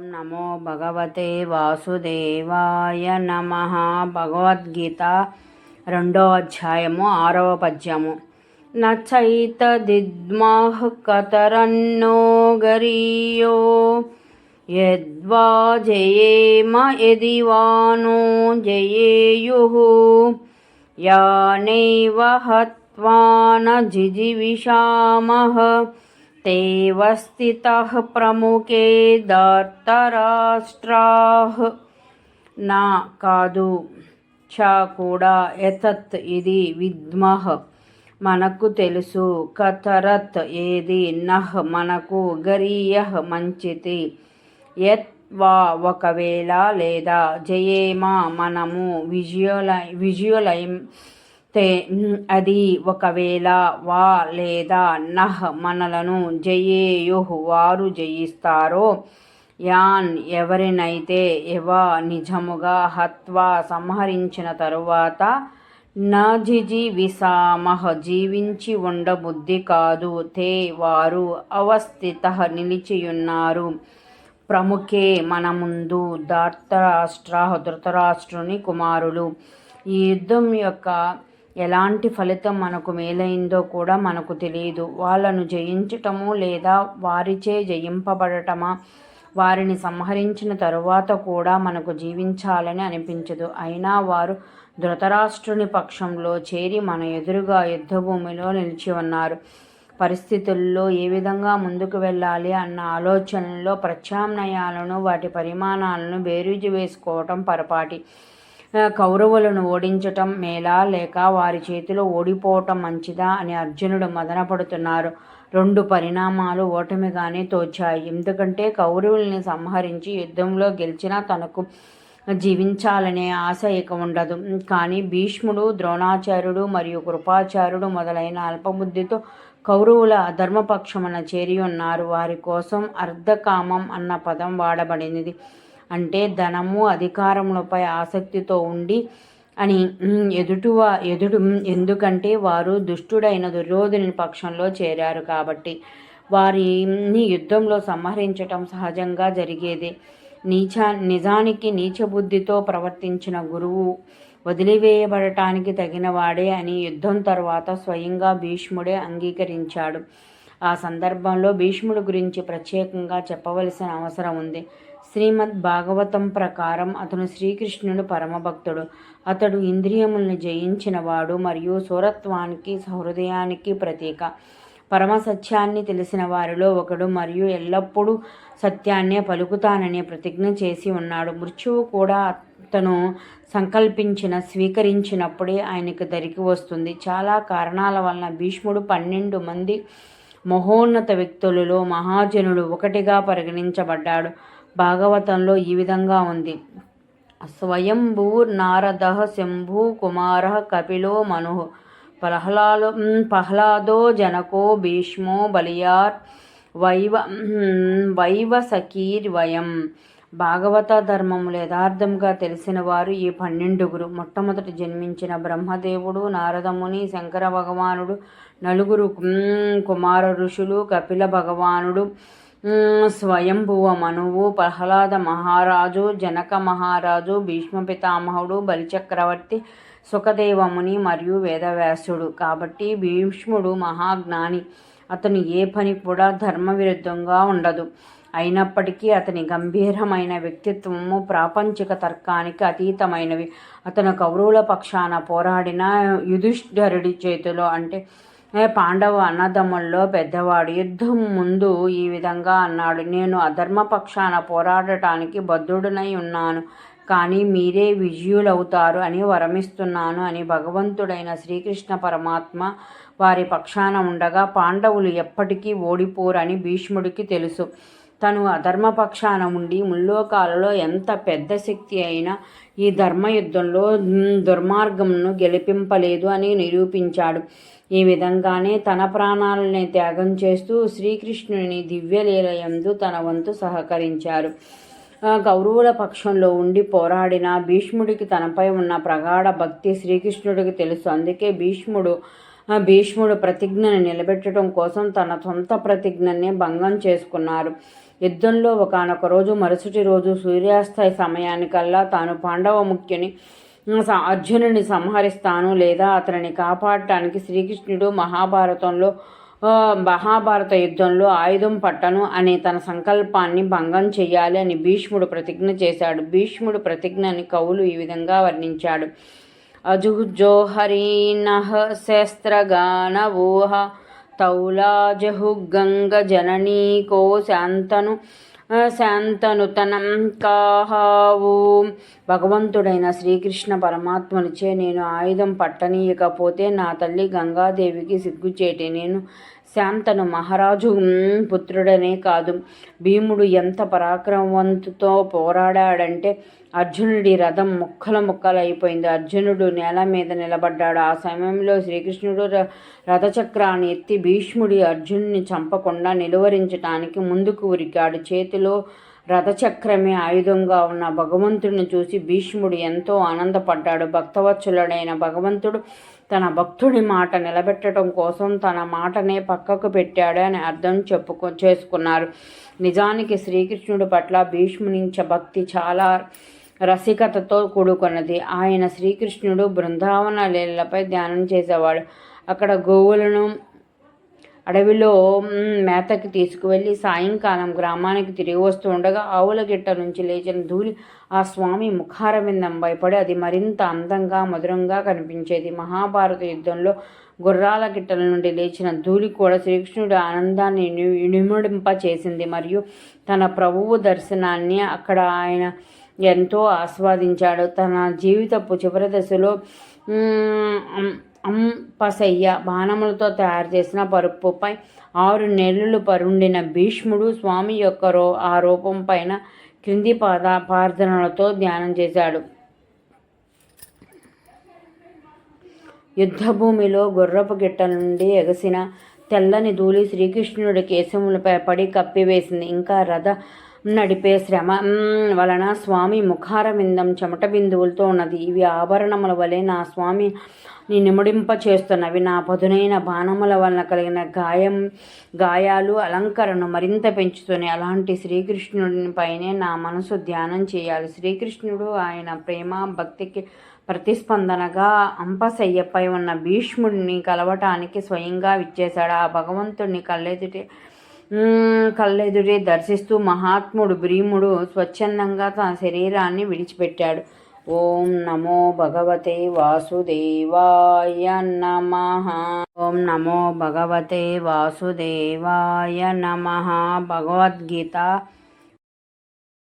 ఓం నమో భగవతే వాసుదేవాయ నమ భగవద్గీత రెండో అధ్యాయము ఆరవ పద్యము నచైతదిద్మః కతరన్నో గరీయో యద్వా జయేమ యది వా नो జయేయుः యానైవ హత్వా న జిజివిషామः స్థితः ప్రముఖే దర్తరాష్ట్రాహ్ నా కాదు చా కూడా ఎతత్ ఇది విద్మః మనకు తెలుసు కతరత్ ఏది? నహ్ మనకు గరీయ మంచిది ఎత్ వా ఒకవేళ లేదా జయేమా మనము విజయోల విజయోలయం తే అది ఒకవేళ వా లేదా నహ్ మనలను జయేయుహ్ వారు జయిస్తారో యాన్ ఎవరినైతే ఎవా నిజముగా హత్వా సంహరించిన తరువాత నజిజి విసామహ జీవించి ఉండబుద్ధి కాదు తే వారు అవస్థిత నిలిచియున్నారు. ప్రముఖే మన ముందు ధార్తరాష్ట్ర ధృతరాష్ట్రుని కుమారులు. ఈ యుద్ధం యొక్క ఎలాంటి ఫలితం మనకు మేలైందో కూడా మనకు తెలియదు. వాళ్ళను జయించటము లేదా వారిచే జయింపబడటమా వారిని సంహరించిన తరువాత కూడా మనకు జీవించాలని అనిపించదు. అయినా వారు ధృతరాష్ట్రుని పక్షంలో చేరి మన ఎదురుగా యుద్ధభూమిలో నిలిచి ఉన్నారు. పరిస్థితుల్లో ఏ విధంగా ముందుకు వెళ్ళాలి అన్న ఆలోచనలో ప్రత్యామ్నాయాలను వాటి పరిమాణాలను బేరీజు వేసుకోవటం పొరపాటి. కౌరవులను ఓడించటం మేలా లేక వారి చేతిలో ఓడిపోవటం మంచిదా అని అర్జునుడు మదనపడుతున్నారు. రెండు పరిణామాలు ఓటమిగానే తోచాయి. ఎందుకంటే కౌరవుల్ని సంహరించి యుద్ధంలో గెలిచినా తనకు జీవించాలనే ఆశ ఇక ఉండదు. కానీ భీష్ముడు ద్రోణాచార్యుడు మరియు కృపాచార్యుడు మొదలైన అల్పబుద్ధితో కౌరవుల ధర్మపక్షమున చేరి ఉన్నారు. వారి కోసం అర్ధకామం అన్న పదం వాడబడినది. అంటే ధనము అధికారములపై ఆసక్తితో ఉండి అని ఎదుటివా ఎదుడు ఎందుకంటే వారు దుష్టుడైన దుర్యోధని పక్షంలో చేరారు కాబట్టి. వారిని యుద్ధంలో సంహరించటం సహజంగా జరిగేదే. నీచ నిజానికి నీచబుద్ధితో ప్రవర్తించిన గురువు వదిలివేయబడటానికి తగినవాడే అని యుద్ధం తర్వాత స్వయంగా భీష్ముడే అంగీకరించాడు. ఆ సందర్భంలో భీష్ముడు గురించి ప్రత్యేకంగా చెప్పవలసిన అవసరం ఉంది. శ్రీమద్ భాగవతం ప్రకారం అతను శ్రీకృష్ణుడు పరమభక్తుడు. అతడు ఇంద్రియములను జయించినవాడు మరియు సూరత్వానికి సహృదయానికి ప్రతీక. పరమ సత్యాన్ని తెలిసిన వారిలో ఒకడు మరియు ఎల్లప్పుడూ సత్యాన్నే పలుకుతానని ప్రతిజ్ఞ చేసి ఉన్నాడు. మృత్యువు కూడా అతను సంకల్పించిన స్వీకరించినప్పుడే ఆయనకు దరికి వస్తుంది. చాలా కారణాల వలన భీష్ముడు పన్నెండు మంది మహోన్నత వ్యక్తులలో మహాజనుడు ఒకటిగా పరిగణించబడ్డాడు. భాగవతంలో ఈ విధంగా ఉంది. స్వయంభూ నారద శంభూ కుమార కపిలో మను ప్రహ్లాదో ప్రహ్లాదో జనకో భీష్మో బలియార్ వైవ వైవ సకీర్ వయం. భాగవత ధర్మములు యథార్థంగా తెలిసిన వారు ఈ పన్నెండుగురు. మొట్టమొదటి జన్మించిన బ్రహ్మదేవుడు నారదముని శంకర భగవానుడు నలుగురు కుమార ఋషులు కపిల భగవానుడు స్వయంభువ మనువు ప్రహ్లాద మహారాజు జనక మహారాజు భీష్మ పితామహుడు బలిచక్రవర్తి సుఖదేవముని మరియు వేదవ్యాసుడు. కాబట్టి భీష్ముడు మహాజ్ఞాని. అతను ఏ పని కూడా ధర్మ విరుద్ధంగా ఉండదు. అయినప్పటికీ అతని గంభీరమైన వ్యక్తిత్వము ప్రాపంచిక తర్కానికి అతీతమైనవి. అతను కౌరవుల పక్షాన పోరాడిన యుధిష్ఠరుడి చేతిలో అంటే పాండవ అన్నదమ్ముల్లో పెద్దవాడు యుద్ధం ముందు ఈ విధంగా అన్నాడు. నేను అధర్మ పక్షాన పోరాడటానికి బద్ధుడునై ఉన్నాను. కానీ మీరే విజయులవుతారు అని వరమిస్తున్నాను అని భగవంతుడైన శ్రీకృష్ణ పరమాత్మ వారి పక్షాన ఉండగా పాండవులు ఎప్పటికీ ఓడిపోరని భీష్ముడికి తెలుసు. తను అధర్మపక్షాన ఉండి ముల్లోకాలలో ఎంత పెద్ద శక్తి అయినా ఈ ధర్మయుద్ధంలో దుర్మార్గంను గెలిపింపలేదు అని నిరూపించాడు. ఈ విధంగానే తన ప్రాణాలని త్యాగం చేస్తూ శ్రీకృష్ణుని దివ్యలీలయందు తన వంతు సహకరించారు. కౌరవుల పక్షంలో ఉండి పోరాడిన భీష్ముడికి తనపై ఉన్న ప్రగాఢ భక్తి శ్రీకృష్ణుడికి తెలుసు. అందుకే భీష్ముడు భీష్ముడు ప్రతిజ్ఞను నిలబెట్టడం కోసం తన సొంత ప్రతిజ్ఞని భంగం చేసుకున్నారు. యుద్ధంలో ఒకనొక రోజు మరుసటి రోజు సూర్యాస్తయ సమయానికల్లా తాను పాండవ ముఖ్యుని అర్జునుని సంహరిస్తాను లేదా అతనిని కాపాడటానికి శ్రీకృష్ణుడు మహాభారతంలో మహాభారత యుద్ధంలో ఆయుధం పట్టను అనే తన సంకల్పాన్ని భంగం చేయాలి అని భీష్ముడు ప్రతిజ్ఞ చేశాడు. భీష్ముడు ప్రతిజ్ఞని కవులు ఈ విధంగా వర్ణించాడు. అజుజోహరీనః శస్త్రగానవోహ తౌలాజహుగంగ జననీకో శాంతను శాంతనుతనం కాహావు. భగవంతుడైన శ్రీకృష్ణ పరమాత్మనిచే నేను ఆయుధం పట్టనీయకపోతే నా తల్లి గంగాదేవికి సిగ్గుచేటి. నేను శాంతను మహారాజు పుత్రుడనే కాదు. భీముడు ఎంత పరాక్రమవంతుతో పోరాడాడంటే అర్జునుడి రథం ముక్కల ముక్కలైపోయింది అర్జునుడు నేల మీద నిలబడ్డాడు. ఆ సమయంలో శ్రీకృష్ణుడు ర- రథచక్రాన్ని ఎత్తి భీష్ముడి అర్జునుని చంపకుండా నిలువరించటానికి ముందుకు ఉరికాడు. చేతిలో రథచక్రమే ఆయుధంగా ఉన్న భగవంతుడిని చూసి భీష్ముడు ఎంతో ఆనందపడ్డాడు. భక్తవత్సలుడైన భగవంతుడు తన భక్తుడి మాట నిలబెట్టడం కోసం తన మాటనే పక్కకు పెట్టాడు అని అర్థం చెప్పుకో చేసుకున్నారు. నిజానికి శ్రీకృష్ణుడి పట్ల భీష్మునించ భక్తి చాలా రసికతతో కూడుకున్నది. ఆయన శ్రీకృష్ణుడు బృందావన లీలపై ధ్యానం చేసేవాడు. అక్కడ గోవులను అడవిలో మేతకి తీసుకువెళ్ళి సాయంకాలం గ్రామానికి తిరిగి వస్తూ ఉండగా ఆవుల గిట్ట నుంచి లేచిన ధూళి ఆ స్వామి ముఖారవిందం భయపడి అది మరింత అందంగా మధురంగా కనిపించేది. మహాభారత యుద్ధంలో గుర్రాల గిట్టల నుండి లేచిన ధూళి కూడా శ్రీకృష్ణుడి ఆనందాన్ని ఇను- ఇనుమడింప చేసింది మరియు తన ప్రభువు దర్శనాన్ని అక్కడ ఆయన ఎంతో ఆస్వాదించాడు. తన జీవితపు చివరి దశలో అంపసయ్య అంపశయ్య బాణములతో తయారు చేసిన పరుపుపై ఆరు నెలలు పరుండిన భీష్ముడు స్వామి యొక్క రో ఆ రూపం పైన క్రింది పాద ప్రార్థనలతో ధ్యానం చేశాడు. యుద్ధభూమిలో గుర్రపు గిట్టల నుండి ఎగసిన తెల్లని ధూళి శ్రీకృష్ణుడి కేశములపై పడి కప్పివేసింది. ఇంకా రథ నడిపే శ్రమ. వలన స్వామి ముఖారవిందం చెమట బిందువులతో ఉన్నది. ఇవి ఆభరణముల వలె నా స్వామి ని నిముడింప చేస్తున్నవి నా పదునైన బాణముల వలన కలిగిన గాయం గాయాలు అలంకరణను మరింత పెంచుతున్నాయి అలాంటి శ్రీకృష్ణుడిని పైనే నా మనసు ధ్యానం చేయాలి. శ్రీకృష్ణుడు ఆయన ప్రేమ భక్తికి ప్రతిస్పందనగా అంపశయ్యపై ఉన్న భీష్ముడిని కలవటానికి స్వయంగా విచ్చేశాడు. ఆ భగవంతుడిని కళ్ళెదుటి కళ్ళెదురే దర్శిస్తూ మహాత్ముడు భీముడు స్వచ్ఛందంగా తన శరీరాన్ని విడిచిపెట్టాడు. ఓం నమో భగవతే వాసుదేవాయ నమ. ఓం నమో భగవతే వాసుదేవాయ నమ. భగవద్గీత